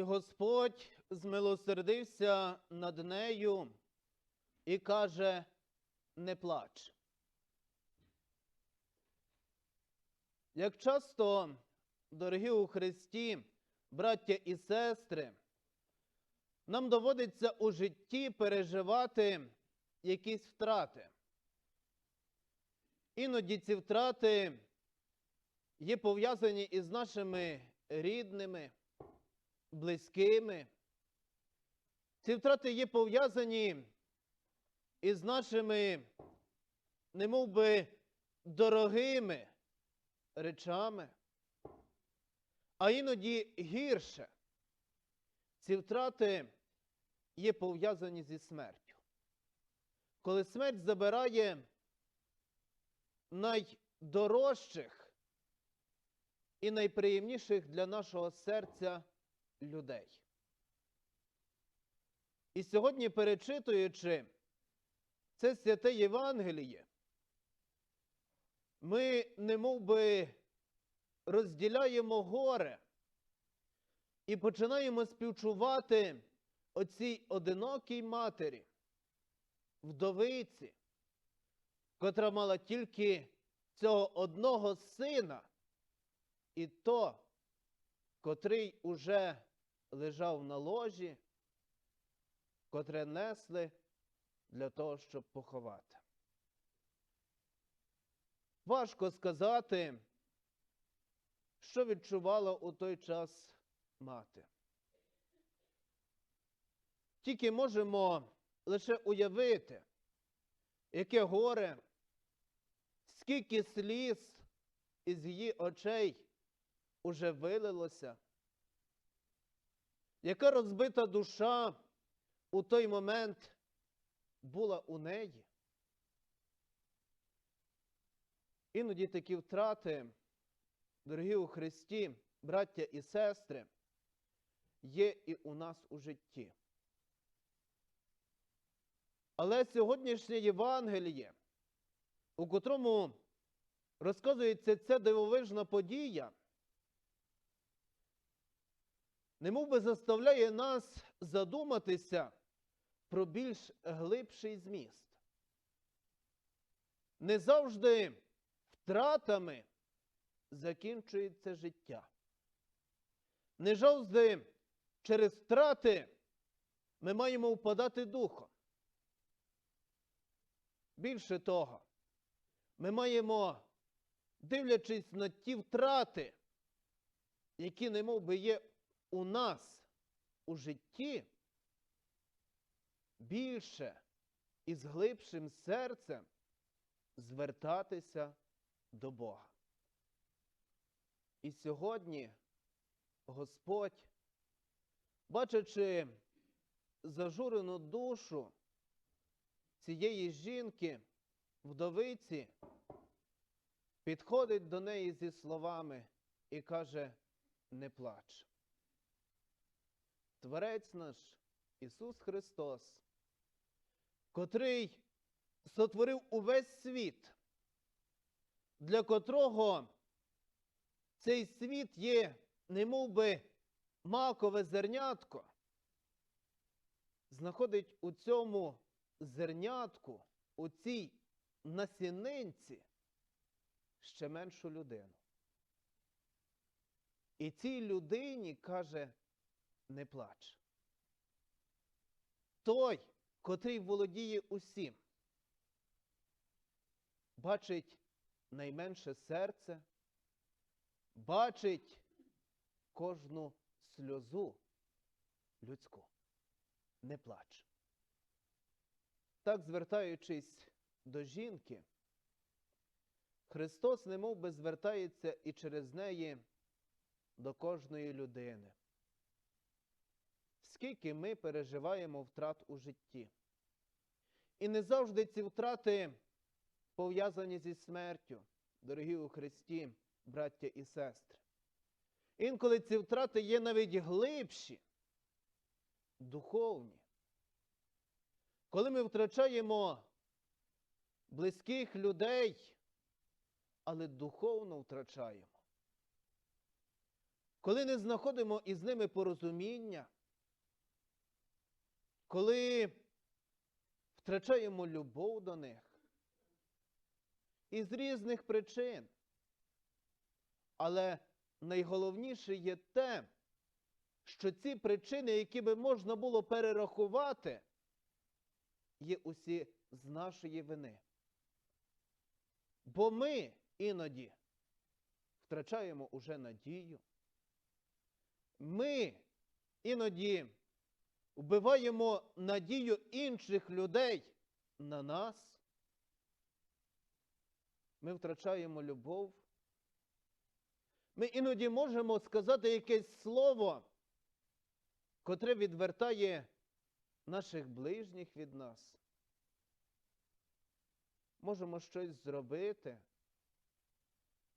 І Господь змилосердився над нею і каже: не плач. Як часто, дорогі у Христі, браття і сестри, нам доводиться у житті переживати якісь втрати. Іноді ці втрати є пов'язані із нашими рідними, близькими. Ці втрати є пов'язані із нашими, немов би, дорогими речами, а іноді гірше. Ці втрати є пов'язані зі смертю. Коли смерть забирає найдорожчих і найприємніших для нашого серця людей. І сьогодні, перечитуючи це святе Євангеліє, ми немов би розділяємо горе і починаємо співчувати оцій одинокій матері, вдовиці, котра мала тільки цього одного сина, і то, котрий уже лежав на ложі, котре несли для того, щоб поховати. Важко сказати, що відчувала у той час мати. Тільки можемо лише уявити, яке горе, скільки сліз із її очей уже вилилося, яка розбита душа у той момент була у неї. Іноді такі втрати, дорогі у Христі, браття і сестри, є і у нас у житті. Але сьогоднішнє Євангеліє, у котрому розказується ця дивовижна подія, немов би заставляє нас задуматися про більш глибший зміст. Не завжди втратами закінчується життя. Не завжди через втрати ми маємо впадати духом. Більше того, ми маємо, дивлячись на ті втрати, які немов би є у нас у житті, більше і з глибшим серцем звертатися до Бога. І сьогодні Господь, бачачи зажурену душу цієї жінки, вдовиці, підходить до неї зі словами і каже: не плач. Творець наш Ісус Христос, котрий сотворив увесь світ, для котрого цей світ є, немов би макове зернятко, знаходить у цьому зернятку, у цій насінинці ще меншу людину. І цій людині каже, не плач. Той, котрий володіє усім, бачить найменше серце, бачить кожну сльозу людську. Не плач. Так, звертаючись до жінки, Христос немов би звертається і через неї до кожної людини. Скільки ми переживаємо втрат у житті. І не завжди ці втрати пов'язані зі смертю, дорогі у Христі, браття і сестри. Інколи ці втрати є навіть глибші, духовні. Коли ми втрачаємо близьких людей, але духовно втрачаємо. коли не знаходимо із ними порозуміння, коли втрачаємо любов до них із різних причин. Але найголовніше є те, що ці причини, які би можна було перерахувати, є усі з нашої вини. Бо ми іноді втрачаємо уже надію. Ми іноді вбиваємо надію інших людей на нас. Ми втрачаємо любов. Ми іноді можемо сказати якесь слово, котре відвертає наших ближніх від нас. Можемо щось зробити.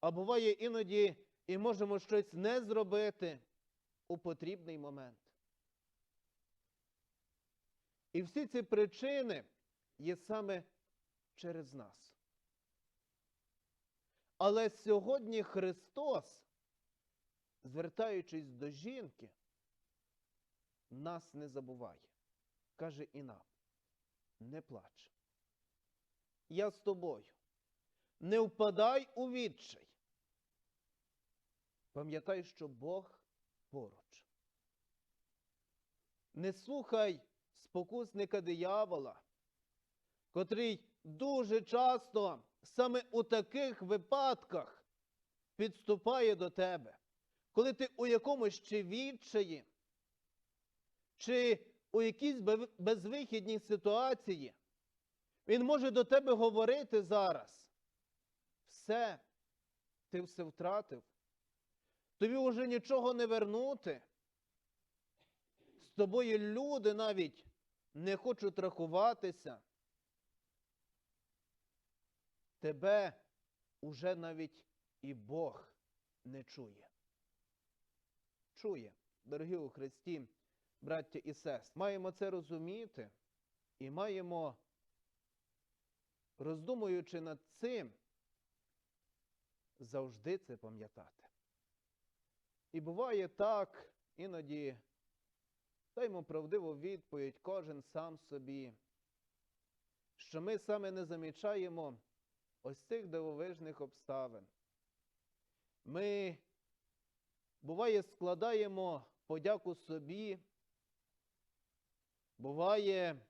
А буває іноді і можемо щось не зробити у потрібний момент. І всі ці причини є саме через нас. Але сьогодні Христос, звертаючись до жінки, нас не забуває. Каже і нам, не плач. Я з тобою. Не впадай у відчай. Пам'ятай, що Бог поруч. Не слухай спокусника диявола, котрий дуже часто саме у таких випадках підступає до тебе, коли ти у якомусь чи відчаї, чи у якійсь безвихідній ситуації, він може до тебе говорити зараз. Все, ти все втратив. Тобі вже нічого не вернути. З тобою люди навіть не хочуть рахуватися. Тебе уже навіть і Бог не чує. Чує, дорогі у Христі, браття і сестри. Маємо це розуміти і маємо, роздумуючи над цим, завжди це пам'ятати. І буває так, іноді даймо правдиву відповідь кожен сам собі, що ми саме не замічаємо ось цих дивовижних обставин. Ми, буває, складаємо подяку собі, буває,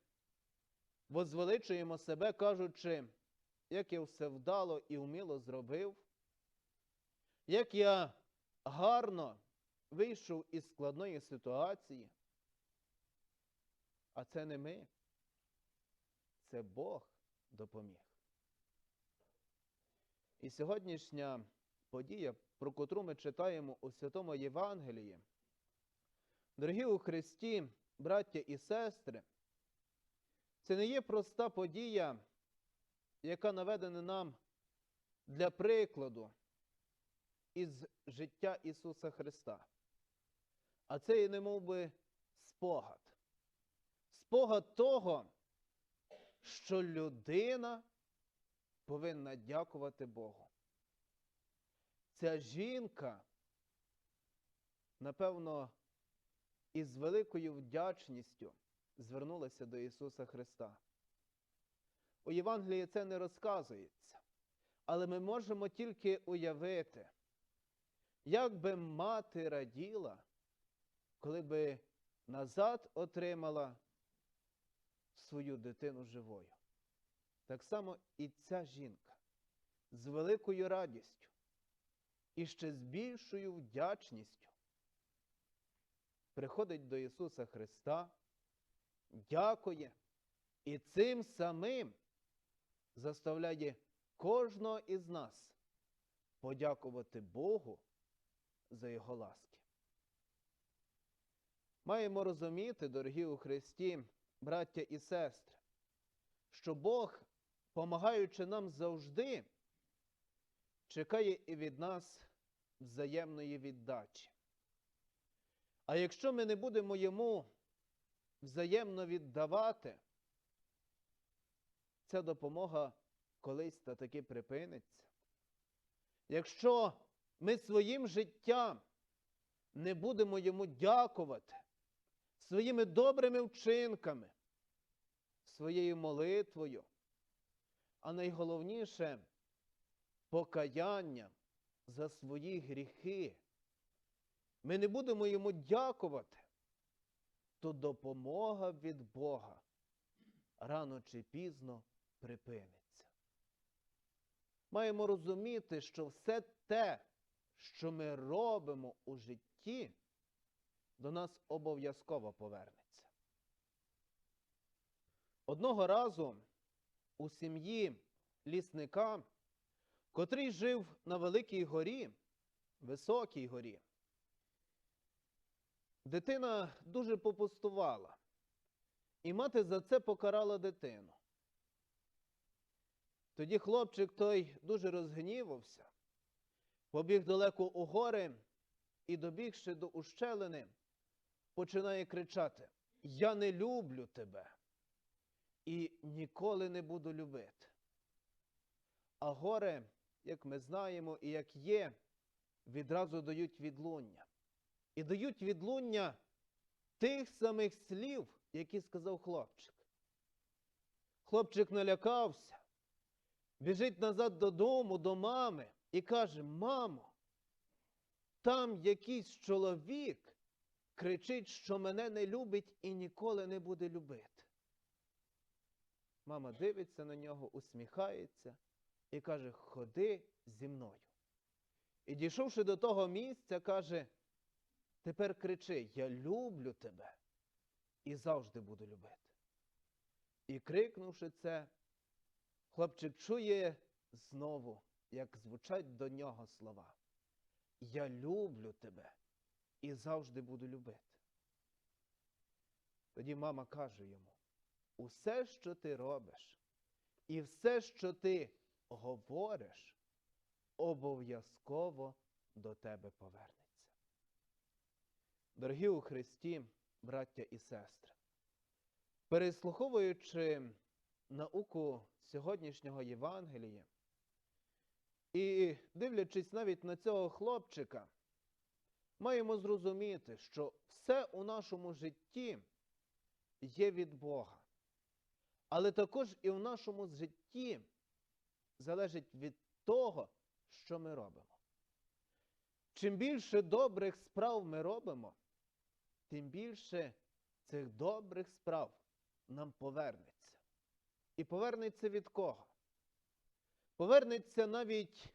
возвеличуємо себе, кажучи, як я все вдало і вміло зробив, як я гарно вийшов із складної ситуації. А це не ми, це Бог допоміг. І сьогоднішня подія, про котру ми читаємо у Святому Євангелії, дорогі у Христі, браття і сестри, це не є проста подія, яка наведена нам для прикладу із життя Ісуса Христа. А це і не мов би спогад. Спогад того, що людина повинна дякувати Богу. Ця жінка, напевно, із великою вдячністю звернулася до Ісуса Христа. У Євангелії це не розказується, але ми можемо тільки уявити, як би мати раділа, коли би назад отримала свою дитину живою. Так само і ця жінка з великою радістю і ще з більшою вдячністю приходить до Ісуса Христа, дякує і цим самим заставляє кожного із нас подякувати Богу за Його ласки. Маємо розуміти, дорогі у Христі, браття і сестри, що Бог, помагаючи нам завжди, чекає і від нас взаємної віддачі. А якщо ми не будемо йому взаємно віддавати, ця допомога колись та таки припиниться. Якщо ми своїм життям не будемо йому дякувати своїми добрими вчинками, своєю молитвою, а найголовніше покаянням за свої гріхи, ми не будемо йому дякувати, то допомога від Бога рано чи пізно припиниться. Маємо розуміти, що все те, що ми робимо у житті, до нас обов'язково повернеться. Одного разу у сім'ї лісника, котрий жив на Великій горі, Високій горі, дитина дуже попустувала, і мати за це покарала дитину. Тоді хлопчик той дуже розгнівався, побіг далеко у гори і, добігши до ущелини, починає кричати: Я не люблю тебе і ніколи не буду любити. А гори, як ми знаємо і як є, відразу дають відлуння. І дають відлуння тих самих слів, які сказав хлопчик. Хлопчик налякався, біжить назад додому, до мами і каже: Мамо, там якийсь чоловік кричить, що мене не любить і ніколи не буде любити. Мама дивиться на нього, усміхається і каже: Ходи зі мною. І дійшовши до того місця, каже: Тепер кричи: Я люблю тебе і завжди буду любити. І крикнувши це, хлопчик чує знову, як звучать до нього слова. Я люблю тебе і завжди буду любити. Тоді мама каже йому: усе, що ти робиш, і все, що ти говориш, обов'язково до тебе повернеться. Дорогі у Христі, браття і сестри, переслуховуючи науку сьогоднішнього Євангелія і дивлячись навіть на цього хлопчика, маємо зрозуміти, що все у нашому житті є від Бога. Але також і в нашому житті залежить від того, що ми робимо. Чим більше добрих справ ми робимо, тим більше цих добрих справ нам повернеться. І повернеться від кого? Повернеться навіть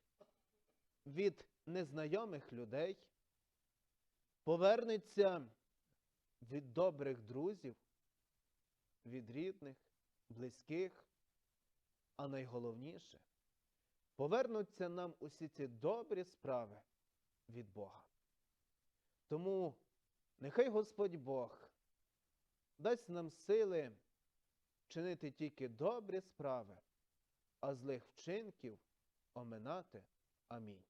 від незнайомих людей, повернеться від добрих друзів, від рідних, близьких, а найголовніше, повернуться нам усі ці добрі справи від Бога. Тому нехай Господь Бог дасть нам сили чинити тільки добрі справи, а злих вчинків оминати. Амінь.